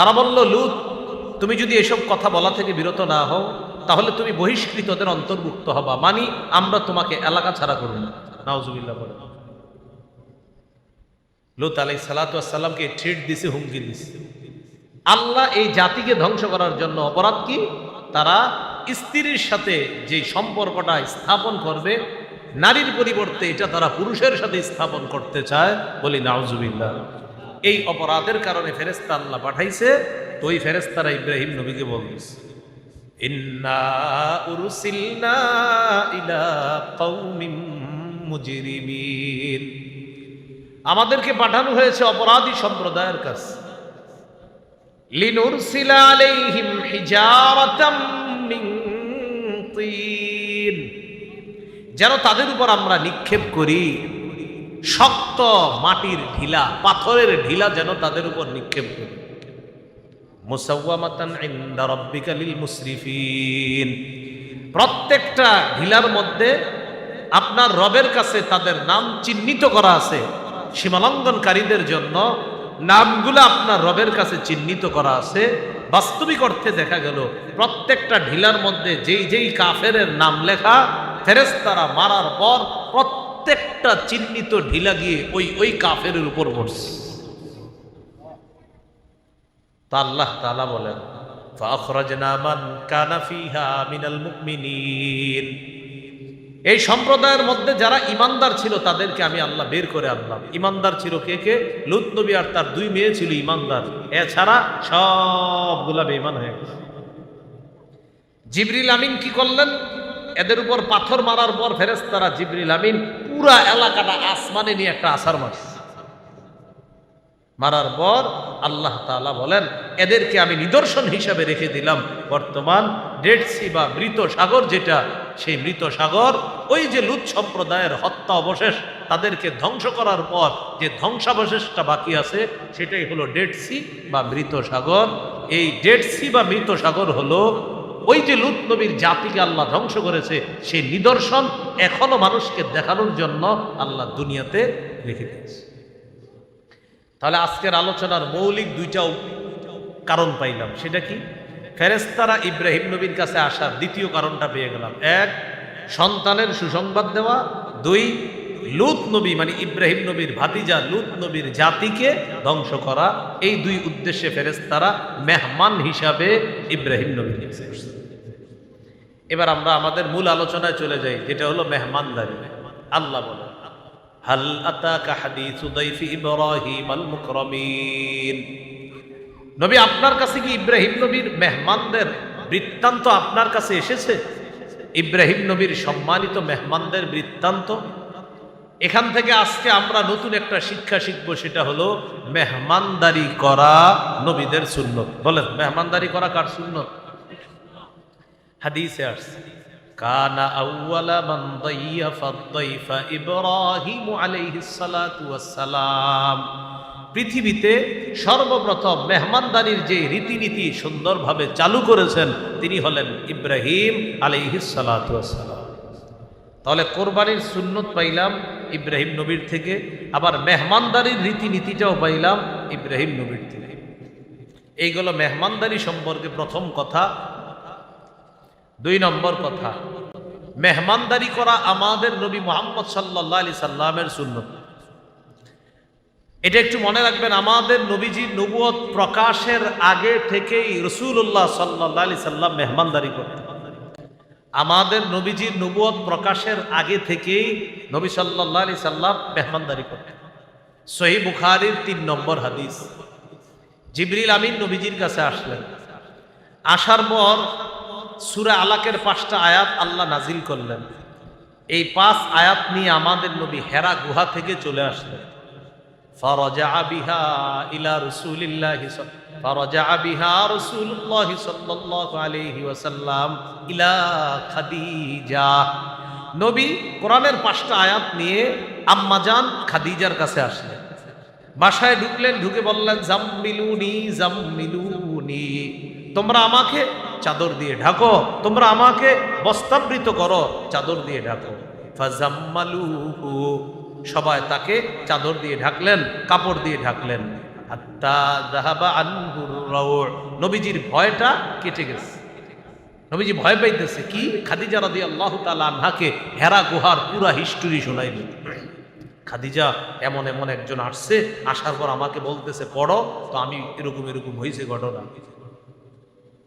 তারা বলল, লুত, তুমি যদি এসব কথা বলা থেকে বিরত না হও, তাহলে তুমি বহিষ্কৃতদের অন্তর্ভুক্ত হবা। মানি, আমরা তোমাকে এলাকা ছাড়া করব না। নাওজুবিল্লাহ বলে। লুত আলাই সালাতামকে ট্রিট দিছে, হুমকি দিছে। আল্লাহ এই জাতিকে ধ্বংস করার জন্য অপরাধ কি? তারা স্ত্রীর সাথে যে সম্পর্কটা স্থাপন করবে, নারীর পরিবর্তে এটা তারা পুরুষের সাথে স্থাপন করতে চায় বলি নাউজুবিল্লাহ। এই অপরাধের কারণে ফেরেস্তা আল্লাহ পাঠাইছে, তো ওই ফেরেস্তারা ইব্রাহিম নবীকে মুজরিমিন। আমাদেরকে পাঠানো হয়েছে অপরাধী সম্প্রদায়ের কাছে। যেন তাদের উপর আমরা নিক্ষেপ করি। শক্ত মাটির ঢিলা, পাথরের ঢিলা যেন তাদের উপর নিক্ষেপ করি। প্রত্যেকটা ঢিলার মধ্যে আপনার রবের কাছে তাদের নাম চিহ্নিত করা আছে। সীমালঙ্ঘনকারীদের জন্য নামগুলো আপনার রবের কাছে চিহ্নিত করা আছে। বাস্তবিক অর্থে দেখা গেল, প্রত্যেকটা ঢিলার মধ্যে যেই যেই কাফের নাম লেখা ফেরেস্তারা মারার পর প্রত্যেকটা চিহ্নিত ঢিলা গিয়ে ওই ওই কাফের উপর পড়ছে তা আল্লাহ তালা বলেন এই সম্প্রদায়ের মধ্যে যারা ইমানদার ছিল, তাদেরকে আমি আল্লাহ বের করে আনলাম। ইমানদার ছিল কে কে? লুত নবী আর তার দুই মেয়ে ছিল ইমানদার। এছাড়া সবগুলা বেঈমান হয়ে গেছে। জিবরিল আমিন কি করলেন? এদের উপর পাথর মারার পর ফেরেস্তারা জিবরিল আমিন পুরা এলাকাটা আসমানে নিয়ে একটা আসার মারছে। মারার পর আল্লাহ তাআলা বলেন, এদেরকে আমি নিদর্শন হিসাবে রেখে দিলাম। বর্তমান ডেডসি বা মৃত সাগর যেটা, সেই মৃত সাগর, ওই যে লুত সম্প্রদায়ের হত্যা অবশেষ, তাদেরকে ধ্বংস করার পর যে ধ্বংসাবশেষটা বাকি আছে, সেটাই হলো ডেডসি বা মৃত সাগর। এই ডেডসি বা মৃত সাগর হলো ওই যে লুত নবীর জাতিকে আল্লাহ ধ্বংস করেছে সেই নিদর্শন এখনও মানুষকে দেখানোর জন্য আল্লাহ দুনিয়াতে রেখে দিয়েছে। তাহলে আজকের আলোচনার মৌলিক দুইটা কারণ পাইলাম। সেটা কি? ফেরেস্তারা ইব্রাহিম নবীর কাছে আসার দ্বিতীয় কারণটা পেয়ে গেলাম। এক, সন্তানের সুসংবাদ দেওয়া। দুই লুত নবী মানে ইব্রাহিম নবীর ভাতিজা লুত নবীর জাতিকে ধ্বংস করা, এই দুই উদ্দেশ্যে ফেরেস্তারা মেহমান হিসাবে ইব্রাহিম এসেছে। এবার আমরা আমাদের মূল আলোচনায় চলে যাই, যেটা হলো মেহমানদারি। আল্লাহ বলে হাল আতাকা হাদিসু দাইফি ইব্রাহিম আল মুকরামিন? নবী, আপনার কাছে কি ইব্রাহিম নবীর মেহমানদের বৃত্তান্ত আপনার কাছে এসেছে? ইব্রাহিম নবীর সম্মানিত মেহমানদের বৃত্তান্ত এখান থেকে আজকে আমরা নতুন একটা শিক্ষা শিখব, সেটা হলো মেহমানদারি করা নবীদের সুন্নত। বলেন, মেহমানদারি করা কার সুন্নত? হাদিসে আসছে, কানা পৃথিবীতে সর্বপ্রথম মেহমানদারির যে রীতিনীতি সুন্দরভাবে চালু করেছেন, তিনি হলেন ইব্রাহিম আলাইহিস সালাতু ওয়াস সালাম তাহলে কোরবানির সুন্নত পাইলাম ইব্রাহিম নবীর থেকে, আবার মেহমানদারির রীতিনীতিটাও পাইলাম ইব্রাহিম নবীর থেকে। এইগুলো মেহমানদারি সম্পর্কে প্রথম কথা। দুই নম্বর কথা, মেহমানদারি করা আমাদের নবী মোহাম্মদ সাল্লাহ আলি সাল্লামের সুন্নত। এটা একটু মনে রাখবেন, আমাদের নবীজি নবুয়ত প্রকাশের আগে থেকেই রসুল্লাহ সাল্লাহ আলি সাল্লাম মেহমানদারি করতেন। আমাদের নবীজির নবুয় প্রকাশের আগে থেকেই নবী সাল্লাহ আলি সাল্লাম মেহমানদারি করতেন। সহি বুখারির তিন নম্বর হাদিস। জিবরিল আমিন নবীজির কাছে আসলেন। আসার পর সুরা আলাকের পাঁচটা আয়াত আল্লাহ নাজিল করলেন। এই পাঁচ আয়াত নিয়ে আমাদের নবী হেরা গুহা থেকে চলে আসলেন। ফরজা বিহা ইলা রসুলিল্লাহ فرجع بها رسول الله صلى الله عليه وسلم إلى خديجة নবী কোরআনের পাঁচটা আয়াত নিয়ে আম্মাজান খাদিজার কাছে আসলেন বাসায় ঢুকলেন ঢুকে বললেন জাম্মিলুনি জাম্মিলুনি তোমরা আমাকে চাদর দিয়ে ঢাকো তোমরা আমাকে বস্তাবৃত করো চাদর দিয়ে ঢাকো ফাজাম্মালুহু সবাই তাকে চাদর দিয়ে ঢাকলেন কাপড় দিয়ে ঢাকলেন হাত্তা যাহাবা আনহুর রাউ' নবীজির ভয়টা কেটে গেছে। নবীজি ভয় পাইতেছে, কি? খাদিজা রাদিয়াল্লাহু তাআলা আনহাকে হেরা গুহার পুরা হিস্টোরি শোনাইল। খাদিজা এমন এমন একজন আসছে, আসার পর আমাকে বলতেছে, পড়ো, তো আমি এরকম এরকম হয়েছে ঘটনা।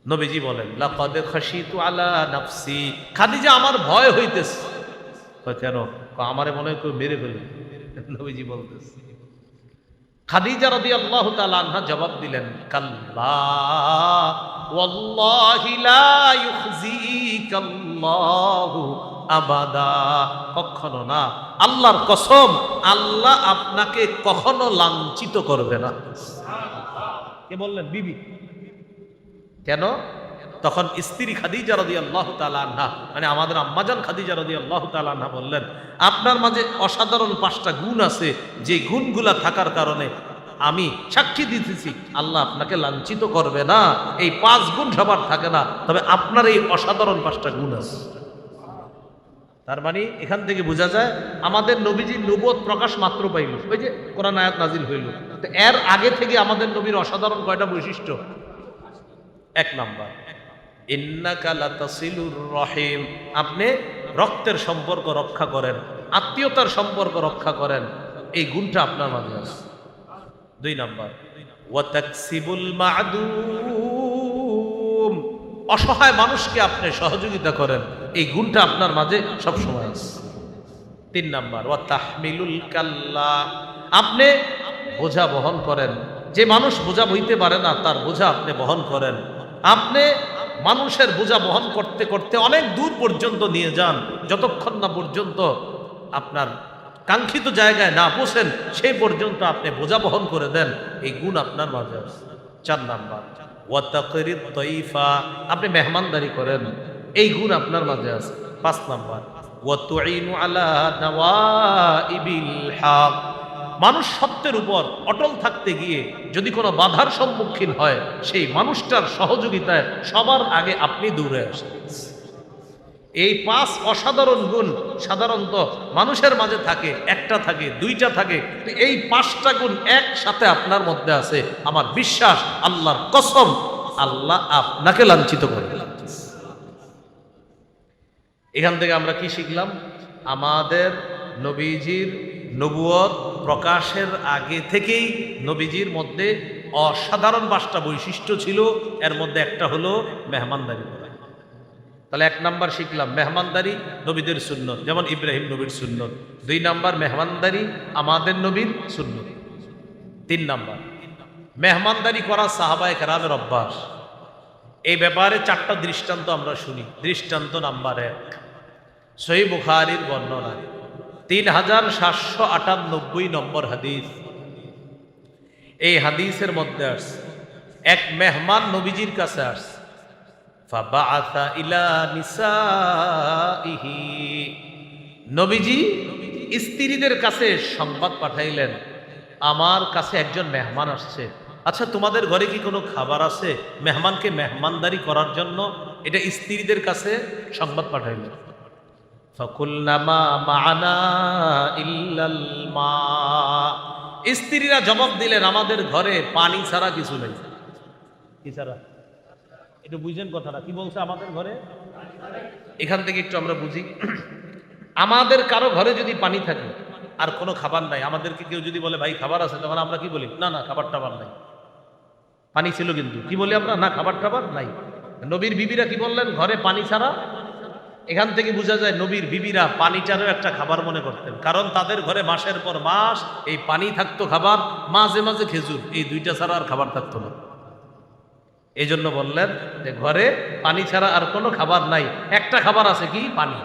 নবীজি বলেন, লাকাদ খাশিতু আলা নাফসি। খাদিজা আমার ভয় হইতেছে। কেন? আমারে মনে হয় মেরে ফেলবে। নবীজি বলতেছে খাদিজা রাদিয়াল্লাহু তাআলা আনহা জবাব দিলেন আবাদা। কখনো না। আল্লাহর কসম আল্লাহ আপনাকে কখনো লাঞ্ছিত করবে না। কে বললেন? বিবি। কেন? তখন স্ত্রী খাদিজা রদি আল্লাহ আনহা মানে আমাদের আম্মাজান খাদিজা রদি আল্লাহ আনহা বললেন, আপনার মাঝে অসাধারণ পাঁচটা গুণ আছে, যে গুণগুলা থাকার কারণে আমি সাক্ষী দিতেছি, আল্লাহ আপনাকে লাঞ্ছিত করবে না, এই পাঁচ গুণ সবার থাকে না, তবে আপনার এই অসাধারণ পাঁচটা গুণ আছে। তার মানে এখান থেকে বোঝা যায়, আমাদের নবীজির নবোধ প্রকাশ মাত্র পাইল, ওই যে কোরআন আয়াত নাজিল হইল। তো এর আগে থেকে আমাদের নবীর অসাধারণ কয়টা বৈশিষ্ট্য? এক নাম্বার আপনি রক্তের সম্পর্ক রক্ষা করেন, আত্মীয়তার সম্পর্ক রক্ষা করেন, এই গুণটা আপনার মাঝে আছে। দুই নাম্বার অসহায় মানুষকে আপনি সহযোগিতা করেন, এই গুণটা আপনার মাঝে সব সময় আছে। তিন নাম্বার ওয়া তাহমিলুল কাল্লা। আপনি বোঝা বহন করেন, যে মানুষ বোঝা বইতে পারে না, তার বোঝা আপনি বহন করেন। আপনি মানুষের বোঝা বহন করতে করতে অনেক দূর পর্যন্ত নিয়ে যান। যতক্ষণ না পর্যন্ত আপনার কাঙ্ক্ষিত জায়গায় না পৌঁছেন, সেই পর্যন্ত আপনি বোঝা বহন করে দেন। এই গুণ আপনার মাঝে আছে চার নাম্বার আপনি মেহমানদারি করেন, এই গুণ আপনার মাঝে আছে পাঁচ নাম্বার আলা নাওয়াইবিল মানুষ সত্যের উপর অটল থাকতে গিয়ে যদি কোনো বাধার সম্মুখীন হয়, সেই মানুষটার সহযোগিতায় সবার আগে আপনি দূরে আসেন। এই পাঁচ অসাধারণ গুণ সাধারণত মানুষের মাঝে থাকে, একটা থাকে, দুইটা থাকে এই পাঁচটা গুণ একসাথে আপনার মধ্যে আছে। আমার বিশ্বাস, আল্লাহর কসম, আল্লাহ আপনাকে লাঞ্ছিত করে। এখান থেকে আমরা কি শিখলাম? আমাদের নবীজির নবুয়ত প্রকাশের আগে থেকেই নবীজির মধ্যে অসাধারণ পাঁচটা বৈশিষ্ট্য ছিল। এর মধ্যে একটা হলো মেহমানদারি করা। তাহলে এক নাম্বার শিখলাম, মেহমানদারি নবীদের সুন্নত, যেমন ইব্রাহিম নবীর সুন্নত। দুই নাম্বার, মেহমানদারি আমাদের নবীর সুন্নত। তিন নাম্বার, মেহমানদারি করা সাহাবায় কেরামের অভ্যাস। এই ব্যাপারে চারটা দৃষ্টান্ত আমরা শুনি। দৃষ্টান্ত নাম্বার এক সহি বুখারির বর্ণনা। তিন হাজার সাতশো আটানব্বই নম্বর হাদিস। এই হাদিসের মধ্যে আসছে, এক মেহমান নবীজির কাছে নিসাইহি নবীজি স্ত্রীদের কাছে সংবাদ পাঠাইলেন, আমার কাছে একজন মেহমান আসছে। আচ্ছা তোমাদের ঘরে কি কোনো খাবার আছে? মেহমানকে মেহমানদারি করার জন্য। এটা স্ত্রীদের কাছে সংবাদ পাঠাইলেন। মানা স্ত্রীরা জবাব দিলেন, আমাদের ঘরে পানি ছাড়া কিছু নেই। কি ছাড়া? একটু বুঝেন কথাটা, কি বলছে আমাদের ঘরে? এখান থেকে একটু আমরা বুঝি। আমাদের কারও ঘরে যদি পানি থাকে, আর কোনো খাবার নাই, আমাদেরকে কেউ যদি বলে, ভাই, খাবার আছে, তখন আমরা কি বলি? না না, খাবার টাবার নাই। পানি ছিল কিন্তু। কি বলি আমরা? না, খাবার টাবার নাই। নবীর বিবিরা কি বললেন? ঘরে পানি ছাড়া এখান থেকে বোঝা যায় নবীর বিবিরা পানিটারও একটা খাবার মনে করতেন। কারণ তাদের ঘরে মাসের পর মাস এই পানি থাকতো খাবার, মাঝে মাঝে খেজুর, এই দুইটা ছাড়া আর খাবার থাকতো না। এই জন্য বললেন যে ঘরে পানি ছাড়া আর কোনো খাবার নাই, একটা খাবার আছে কি? পানি।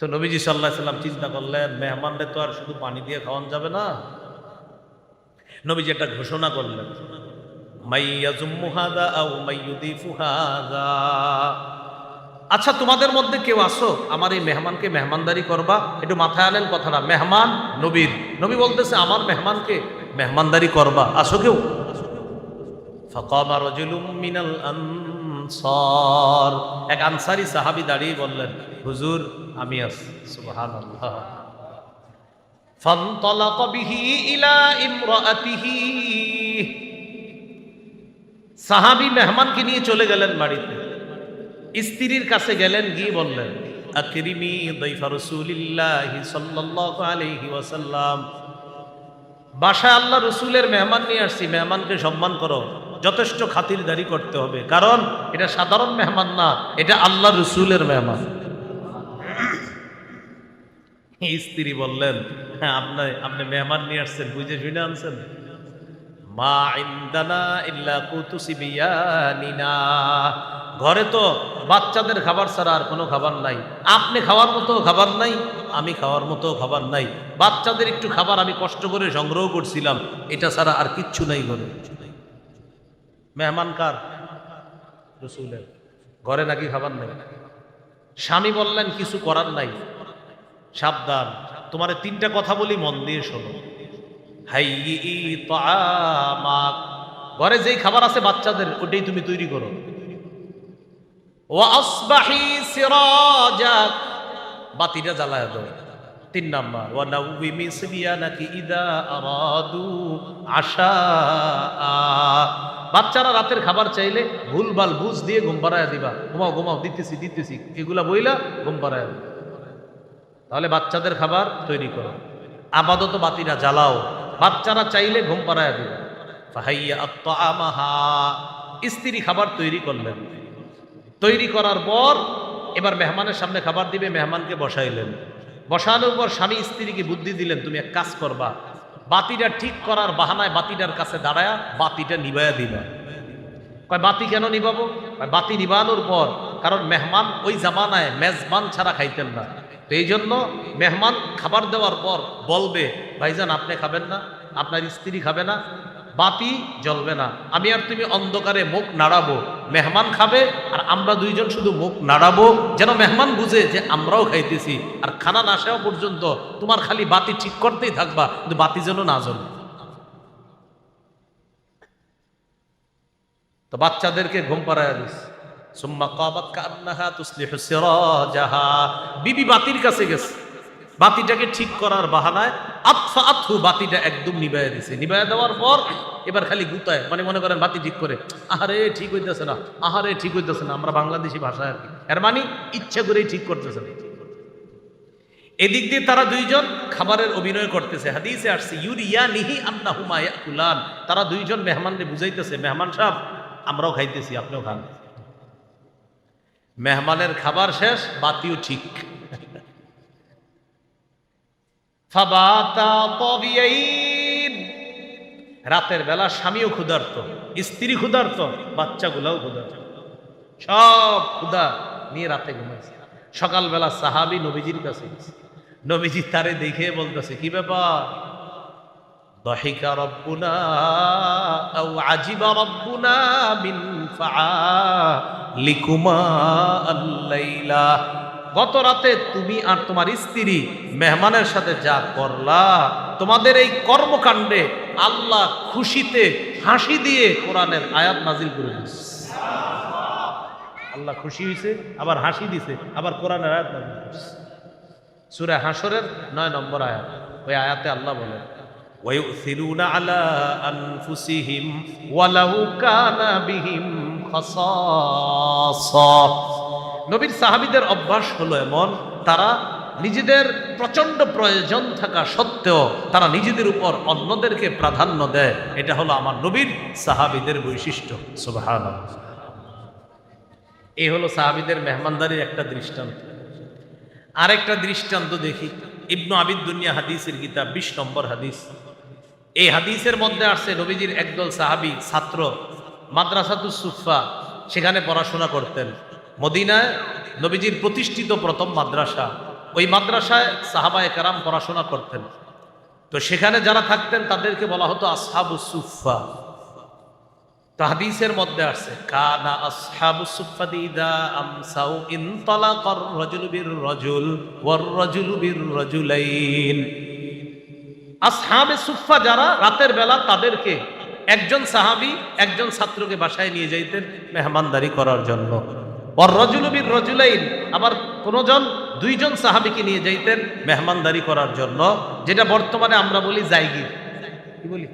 তো নবীজি সাল্লাহ সাল্লাম চিন্তা করলেন, মেহমানদের তো আর শুধু পানি দিয়ে খাওয়ান যাবে না। নবীজি একটা ঘোষণা করলেন মাইয়াজুম্মুহাদা আও মাইয়ুদিফুহাদা আচ্ছা তোমাদের মধ্যে কেউ আসো আমার এই মেহমানকে মেহমানদারি করবা একটু মাথায় আনেন কথাটা মেহমান নবীর নবী বলতেছে আমার মেহমানকে মেহমানদারি করবা আসো কেউ فقام رجل من الأنصار এক আনসারি সাহাবী দাঁড়িয়ে বললেন হুজুর আমি আছি সুবহানাল্লাহ فانطلق به إلى امرأته সাহাবি মেহমানকে নিয়ে চলে গেলেন বাড়িতে স্ত্রীর কাছে গেলেন, গিয়ে বললেন, আকরিমি বাসায় আল্লাহ রসুলের মেহমান নিয়ে আসছি, মেহমানকে সম্মান করো, যথেষ্ট খাতিরদারি করতে হবে, কারণ এটা সাধারণ মেহমান না, এটা আল্লাহ রসুলের মেহমান। স্ত্রী বললেন হ্যাঁ আপনি আপনি মেহমান নিয়ে আসছেন, বুঝে শুনে আনছেন? মা ইন্দানা ইল্লা কুতুসি বিয়ানিনা ঘরে তো বাচ্চাদের খাবার ছাড়া আর কোনো খাবার নাই। আপনি খাওয়ার মতো খাবার নাই, আমি খাওয়ার মতো খাবার নাই। বাচ্চাদের একটু খাবার আমি কষ্ট করে সংগ্রহ করছিলাম, এটা ছাড়া আর কিচ্ছু নাই ঘরে। মেহমান কার? রসুলের। ঘরে নাকি খাবার নাই? স্বামী বললেন, কিছু করার নাই। সাবধান, তোমার তিনটা কথা বলি মন দিয়ে শোনো। ঘরে যেই খাবার আছে বাচ্চাদের, ওটাই তুমি তৈরি করো। বাতিটা জ্বালায় দাও। তিন নাম্বার, ওয়া নাউবি মিসবিয়ানাকি ইদা আরাদু আশা। বাচ্চারা রাতের খাবার চাইলে ভুলভাল বুঝ দিয়ে ঘুম পাড়ায় দিবা। ঘুমাও ঘুমাও, দিতেছি দিতেছি। এগুলা বইলা ঘুম পাড়ায় তাহলে বাচ্চাদের খাবার তৈরি করো। আপাতত বাতিরা জ্বালাও। বাচ্চারা চাইলে ঘুম পাড়ায় দিবে। স্ত্রী খাবার তৈরি করলেন। তৈরি করার পর এবার মেহমানের সামনে খাবার দিবে, মেহমানকে বসাইলেন। বসানোর পর স্বামী স্ত্রীকে বুদ্ধি দিলেন, তুমি এক কাজ করবা, বাতিটা ঠিক করার বাহানায় বাতিটার কাছে দাঁড়ায়া বাতিটা নিবায়া দিবা। কয়, বাতি কেন নিবাবো? বাতি নিবানোর পর, কারণ মেহমান ওই জামানায় মেজবান ছাড়া খাইতেন না। তো এই জন্য মেহমান খাবার দেওয়ার পর বলবে, ভাইজান, আপনি খাবেন না, আপনার স্ত্রী খাবে না বাতি জ্বলবে না। আমি আর তুমি অন্ধকারে মুখ নাড়াবো। মেহমান খাবে আর আমরা দুইজন শুধু মুখ নাড়াবো। যেন মেহমান বুঝে যে আমরাও খাইতেছি। আর খানা না আসা পর্যন্ত তোমার খালি বাতি ঠিক করতেই থাকবা, কিন্তু বাতি যেন না জ্বলে। তো বাচ্চাদেরকে ঘুম পাড়ায় দিস। বিবি বাতির কাছে গেছে। বাতিটাকে ঠিক করার বাহানায় বাতিটা একদম দেওয়ার পর এবার খালি গুতায় মানে মনে করেন বাতি ঠিক করে ঠিক হইতেছে না, আহারে, ঠিক হইতেছে না, আমরা বাংলাদেশি ভাষায় আর কি। এর মানে ইচ্ছা করেই ঠিক করতেছে না। এদিক দিয়ে তারা দুইজন খাবারের অভিনয় করতেছে। হাদিসে আসছে ইউরিয়া নিহি আন্না তারা দুইজন মেহমানকে বুঝাইতেছে, মেহমান সাহেব, আমরাও খাইতেছি, আপনিও খান। মেহমানের খাবার শেষ, বাতিও ঠিক। রাতের বেলা স্বামীও ক্ষুধার্ত, স্ত্রী ক্ষুধার্ত, বাচ্চাগুলাও ক্ষুধার্ত। সব ক্ষুধা নিয়ে রাতে ঘুমাইছে। সকালবেলা সাহাবি নবীজির কাছে। নবীজি তারে দেখে বলতেছে, কি ব্যাপার? দহিকা রব্বুনা আও আজিবা রব্বুনা মিন ফাআলিকুমা আল্লাইলা গত রাতে তুমি আর তোমার স্ত্রী মেহমানের সাথে যা করলা, তোমাদের এই কর্মকাণ্ডে আল্লাহ খুশিতে হাসি দিয়ে কোরআনের আয়াত নাজিল করে দিচ্ছে আল্লাহ খুশি হয়েছে, আবার হাসি দিছে আবার কোরআনের আয়াত নাজিল করছে। সূরা হাসরের নয় নম্বর আয়াত। ওই আয়াতে আল্লাহ বলেন ويؤثرون على أنفسهم ولو كان بهم خصاصة নবীর সাহাবীদের অভ্যাস হলো এমন তারা নিজেদের প্রচন্ড প্রয়োজন থাকা সত্ত্বেও তারা নিজেদের উপর অন্যদেরকে প্রাধান্য দেয় এটা হলো আমার নবীর সাহাবীদের বৈশিষ্ট্য সুবহান এই হলো সাহাবীদের মেহমানদারির একটা দৃষ্টান্ত আরেকটা দৃষ্টান্ত দেখি ইবনু আবিদ দুনিয়া হাদিসের কিতাব বিশ নম্বর হাদিস এই হাদিসের মধ্যে আসছে নবীজির একদল সাহাবি, ছাত্র মাদ্রাসাতুস সুফা সেখানে পড়াশোনা করতেন। মদিনায় নবীজির প্রতিষ্ঠিত প্রথম মাদ্রাসা, ওই মাদ্রাসায় সাহাবায়ে কারাম পড়াশোনা করতেন। তো সেখানে যারা থাকতেন, তাদেরকে বলা হতো আসহাবু সুফা তো হাদিসের মধ্যে আসছে, কানা আসহাবু সুফাতি ইদা আমসাউ ইনতালাকার রাজুলু বির রাজুল ওয়ার রাজুলু বির রাজুলাইন। আসহাবে সুফা যারা রাতের বেলা তাদেরকে একজন সাহাবী একজন ছাত্রকে বাসায় নিয়ে যাইতেন মেহমানদারি করার জন্য। ওর রজুলু বির রজুলাইন, আবার কোনজন, দুইজন সাহাবিকে নিয়ে যাইতেন মেহমানদারি করার জন্য, যেটা বর্তমানে আমরা বলি জায়গির কি বলি?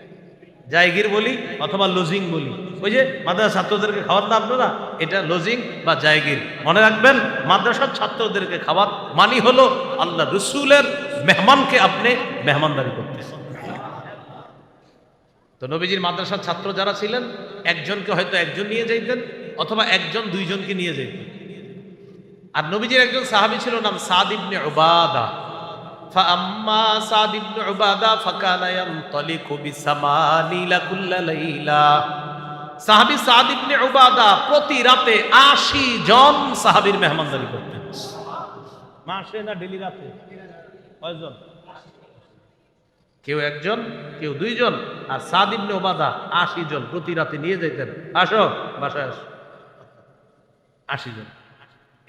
জায়গির বলি অথবা লজিং বলি। ওই যে মাদ্রাসা ছাত্রদেরকে খাওয়ার না আপনারা? এটা লজিং বা জায়গির মনে রাখবেন, মাদ্রাসার ছাত্রদেরকে খাওয়ার মানি হলো আল্লাহ রসুলের মেহমানকে আপনি মেহমানদারি করতেছেন তো নবীজির মাদ্রাসার ছাত্র যারা ছিলেন একজনকে হয়তো একজন নিয়ে যাইতেন অথবা একজন দুইজনকে নিয়ে যাইতেন আর নবীজির একজন সাহাবী ছিল নাম সাদ ইবনে উবাদা فأما سعد بن عبادة فكان ينطلق بسمانيل كل ليلة সাহাবী সাদ ইবনে উবাদা প্রতি রাতে 80 জন সাহাবীর মেহমানদারি করতেন মাসে না ডেলি রাতে কয়জন? কেউ একজন, কেউ দুইজন, আর সাদ ইবনে ওবাদা আশি জন প্রতি রাতে নিয়ে যেতেন আসো, বাসায় আসো। আশি জন।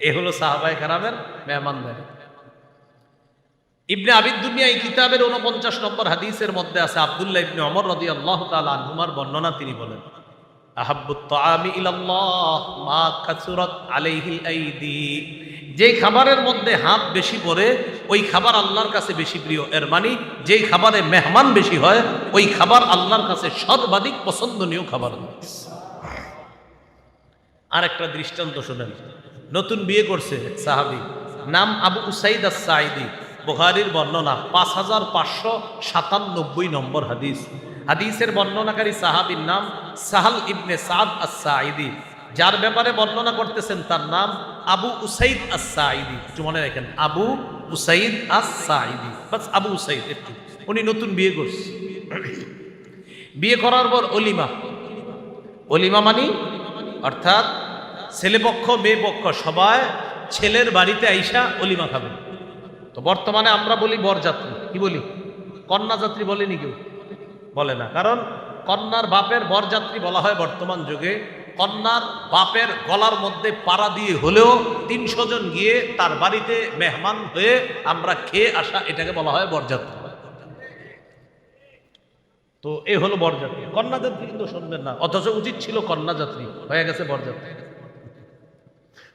এ হলো সাহাবাই কারামের মেহমানদারি। ইবনে আবিদ দুনিয়া এই কিতাবের উনপঞ্চাশ নম্বর হাদিসের মধ্যে আছে, আব্দুল্লাহ ইবনে অমর রদি আল্লাহ আনহুমার বর্ণনা তিনি বলেন, আহাব্বুত আলাইহিল আইদি। যে খাবারের মধ্যে হাত বেশি পড়ে, ওই খাবার আল্লাহর কাছে বেশি প্রিয়। এর মানে যেই খাবারে মেহমান বেশি হয়, ওই খাবার আল্লাহর কাছে সর্বাধিক পছন্দনীয় খাবার আর একটা দৃষ্টান্ত শুনেন। নতুন বিয়ে করছে সাহাবি। নাম আবু উসাইদ আস সাইদি বুখারির বর্ণনা, পাঁচ হাজার পাঁচশো সাতানব্বই নম্বর হাদিস। হাদিসের বর্ণনাকারী সাহাবির নাম সাহাল ইবনে সাদ আস সাইদি যার ব্যাপারে বর্ণনা করতেছেন তার নাম আবু উসাইদ আস সাইদি একটু মনে রাখেন, আবু উসাইদ আস সাইদি বাস আবু উসাইদ একটু। উনি নতুন বিয়ে করছে। বিয়ে করার পর অলিমা। অলিমা মানি? অর্থাৎ ছেলে পক্ষ, মেয়ে পক্ষ, সবাই ছেলের বাড়িতে আইসা অলিমা খাবে। তো বর্তমানে আমরা বলি বরযাত্রী। কি বলি? কন্যা যাত্রী বলেনি কেউ? বলে না। কারণ কন্যার বাপের বরযাত্রী বলা হয় বর্তমান যুগে কন্যার বাপের গলার মধ্যে পাড়া দিয়ে হলেও তিনশো জন গিয়ে তার বাড়িতে মেহমান হয়ে আমরা খেয়ে আসা, এটাকে বলা হয় বরযাত্রী। তো এ হলো বরযাত্রী। কন্যা যাত্রী কিন্তু শুনবেন না, অথচ উচিত ছিল কন্যা যাত্রী, হয়ে গেছে বরযাত্রী।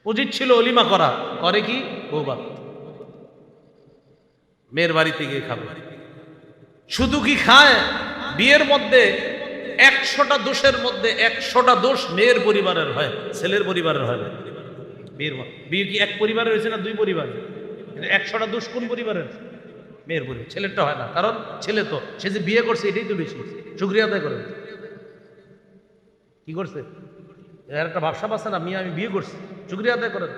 উচিত ছিল অলিমা করা, করে কি? বৌবাত মেয়ের বাড়িতে গিয়ে খাবে। শুধু কি খায়? বিয়ের মধ্যে একশোটা দোষের মধ্যে একশোটা দোষ মেয়ের পরিবারের হয়, ছেলের পরিবারের হয় না। বিয়ে কি এক পরিবারের হয়েছে না দুই পরিবার একশোটা দোষ কোন পরিবারের? মেয়ের পরিবার ছেলেরটা হয় না, কারণ ছেলে তো, সে যে বিয়ে করছে এটাই তো বেশি। শুক্রিয়া আদায় করে কি করছে? একটা ভাবসাব আছে না, মিয়া আমি বিয়ে করছি। শুক্রিয়া আদায় করেন।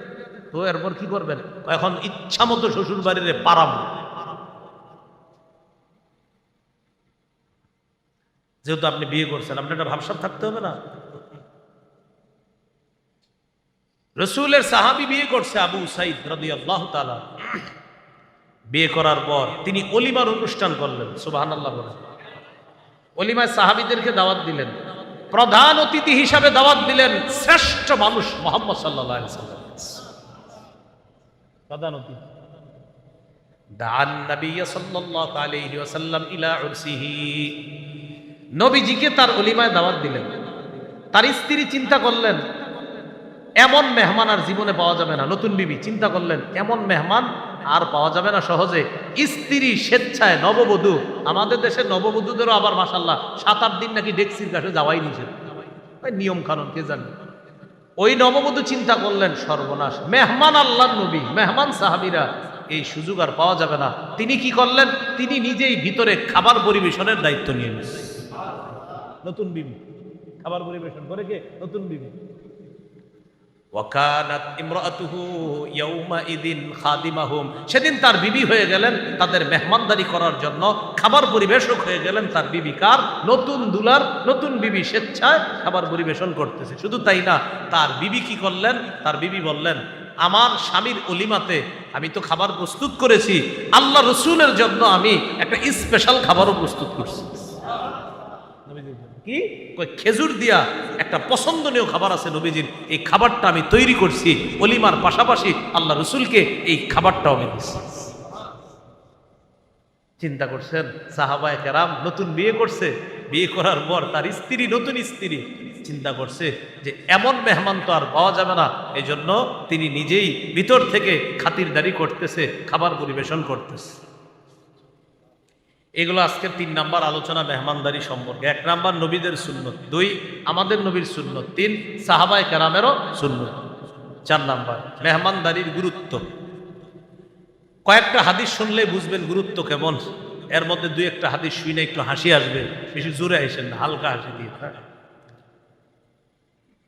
তো এরপর কি করবেন? এখন ইচ্ছা মতো শ্বশুর বাড়িতে পারাম যেহেতু আপনি বিয়ে করছেন, আপনার একটা ভাবসাব থাকতে হবে না। রসুলের সাহাবি বিয়ে করছে আবু সাইদ রদি আল্লাহ তালা বিয়ে করার পর তিনি অলিমার অনুষ্ঠান করলেন সুবাহান আল্লাহ বলেন। অলিমায় সাহাবিদেরকে দাওয়াত দিলেন। প্রধান অতিথি হিসাবে দাওয়াত দিলেন শ্রেষ্ঠ মানুষ মোহাম্মদ সাল্লাহ প্রধান অতিথি। দান নবী সাল্লাল্লাহু আলাইহি ওয়াসাল্লাম ইলা উরসিহি। নবীজিকে তার অলিমায় দাওয়াত দিলেন। তার স্ত্রী চিন্তা করলেন, এমন মেহমান আর জীবনে পাওয়া যাবে না। নতুন বিবি চিন্তা করলেন, এমন মেহমান আর পাওয়া যাবে না সহজে। স্ত্রী স্বেচ্ছায় নববধূ। আমাদের দেশের নববধূদেরও আবার মাসাল্লাহ সাত আট দিন নাকি ডেক্সির কাছে যাওয়াই নিষেধ। নিয়ম কানুন, কে জানে? ওই নববধূ চিন্তা করলেন, সর্বনাশ। মেহমান আল্লাহ নবী, মেহমান সাহাবিরা। এই সুযোগ আর পাওয়া যাবে না। তিনি কি করলেন? তিনি নিজেই ভিতরে খাবার পরিবেশনের দায়িত্ব নিয়ে নিলেন। নতুন বিবি। খাবার পরিবেশন করে কে? নতুন বিবি। ওয়াকানাত ইমরাতুহু ইয়াউমাইদিন খাদিমাহুম। সেদিন তার বিবি হয়ে গেলেন তাদের মেহমানদারি করার জন্য। খাবার পরিবেশক হয়ে গেলেন তার বিবি কার? নতুন দুলার, নতুন বিবি স্বেচ্ছায় খাবার পরিবেশন করতেছে। শুধু তাই না, তার বিবি কি করলেন? তার বিবি বললেন, আমার স্বামীর অলিমাতে আমি তো খাবার প্রস্তুত করেছি। আল্লাহ রসুলের জন্য আমি একটা স্পেশাল খাবারও প্রস্তুত করছি। কি? খেজুর দিয়া একটা পছন্দনীয় খাবার আছে নবীজির। এই খাবারটা আমি তৈরি করছি, অলিমার পাশাপাশি আল্লাহ রসুলকে এই খাবারটাও আমি দিচ্ছি চিন্তা করছেন? সাহাবায় কেরাম নতুন বিয়ে করছে, বিয়ে করার পর তার স্ত্রী নতুন স্ত্রী। চিন্তা করছে যে এমন মেহমান তো আর পাওয়া যাবে না এই জন্য তিনি নিজেই ভিতর থেকে খাতিরদারি করতেছে, খাবার পরিবেশন করতেছে। এগুলো আজকের তিন নাম্বার আলোচনা মেহমানদারি সম্পর্কে। এক নাম্বার নবীদের সুন্নত। দুই, আমাদের নবীর সুন্নত। তিন, সাহাবায় কেরামেরও সুন্নত। চার নাম্বার, মেহমানদারির গুরুত্ব। কয়েকটা হাদিস শুনলে বুঝবেন গুরুত্ব কেমন। এর মধ্যে দুই একটা হাদিস শুনে একটু হাসি আসবে, বেশি জোরে আসেন না, হালকা হাসি দিয়ে।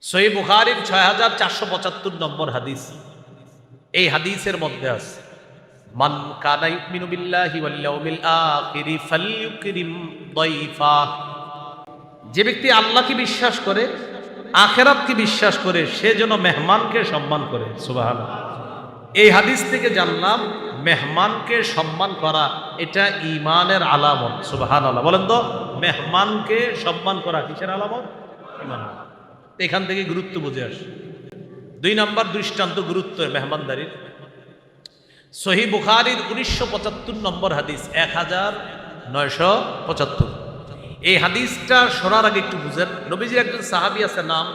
সই বুখারির ছয় হাজার চারশো পঁচাত্তর নম্বর হাদিস। এই হাদিসের মধ্যে আছে। মান কানা ইউমিনু বিল্লাহি ওয়াল ইয়াউমিল আখিরি ফালইউকরিম যে ব্যক্তি আল্লাহকে বিশ্বাস করে, আখেরাতকে বিশ্বাস করে, সে যেন মেহমানকে সম্মান করে। সুবহানাল্লাহ। এই হাদিস থেকে জানলাম, মেহমানকে সম্মান করা, এটা ইমানের আলামত। সুবহানাল্লাহ। বলেন তো, মেহমানকে সম্মান করা কিসের আলামত? ইমান এখান থেকে গুরুত্ব বুঝে আসে। দুই নাম্বার দৃষ্টান্ত গুরুত্ব মেহমানদারির। সহি বুখারির উনিশশো পঁচাত্তর নম্বর হাদিস, এক হাজার নয়শো পঁচাত্তর। এই হাদিসটা শোনার আগে একটু বুঝেন, নবীজির একজন সাহাবি আছে নাম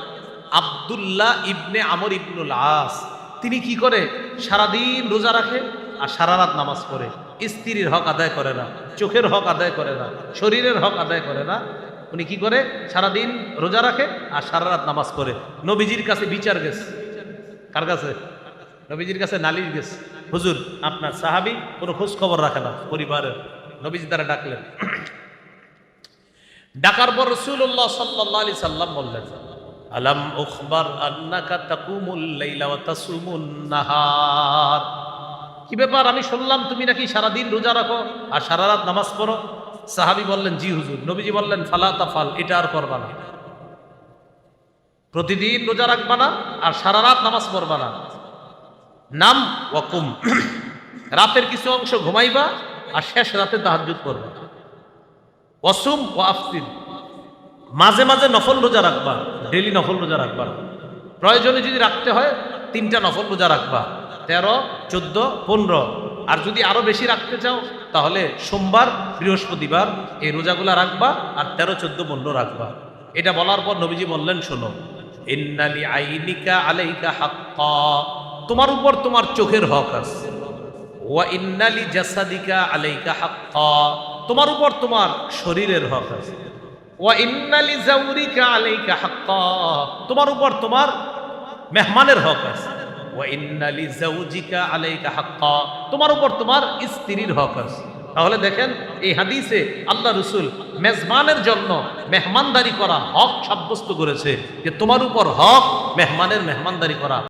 আবদুল্লাহ ইবনে আমর ইবনুল আস। তিনি কি করে? সারাদিন রোজা রাখে আর সারা রাত নামাজ পড়ে। স্ত্রীর হক আদায় করে না, চোখের হক আদায় করে না, শরীরের হক আদায় করে না। উনি কি করে? সারাদিন রোজা রাখে আর সারা রাত নামাজ পড়ে। নবীজির কাছে বিচার গেছে। কার কাছে? নবীজির কাছে নালিশ গেছে। হুজুর, আপনার সাহাবি কোনো খোঁজ খবর রাখে না, পরিবারের নবীজি তারা ডাকলেন। ডাকার পর রসুল্লাহ সাল্লাহ আলি সাল্লাম বললেন, আলাম উখবার আন্নাকা তাকুমুল লাইলা ওয়া তাসুমুন নাহার? কি ব্যাপার, আমি শুনলাম তুমি নাকি সারাদিন রোজা রাখো আর সারা রাত নামাজ পড়ো? সাহাবি বললেন, জি হুজুর। নবীজি বললেন, ফালা তাফাল, এটা আর করবা না। প্রতিদিন রোজা রাখবা না আর সারা রাত নামাজ পড়বা না। নাম ওয়াকুম। রাতের কিছু অংশ ঘুমাইবা আর শেষ রাতে তাহাজ্জুদ করবা ওয়াসুম ও আফতির মাঝে মাঝে নফল রোজা রাখবা ডেলি নফল রোজা রাখবা। প্রয়োজনে যদি রাখতে হয়, তিনটা নফল রোজা রাখবা, তেরো, চোদ্দ, পনেরো। আর যদি আরও বেশি রাখতে চাও, তাহলে সোমবার, বৃহস্পতিবার এই রোজাগুলা রাখবা আর তেরো, চোদ্দ, পনেরো রাখবা। এটা বলার পর নবীজি বললেন, শোনো, ইন্নালি আইনিকা আলাইকা হাক্কা। তোমার উপর তোমার চোখের হক আছে। ওয়া ইন্নালি জাসাদিকা আলাইকা হাক্কা। তোমার উপর তোমার শরীরের হক আছে। ওয়া ইন্নালি জাউরিকা আলাইকা হাক্কা। তোমার উপর তোমার মেহমানের হক আছে। ওয়া ইন্নালি জাউজিকা আলাইকা হাক্কা। তোমার উপর তোমার স্ত্রীর হক আছে। তাহলে দেখেন, এই হাদিসে আল্লাহ রসুল মেজবানের জন্য মেহমানদারি করা হক সাব্যস্ত করেছে যে তোমার উপর হক মেহমানের মেহমানদারি করা।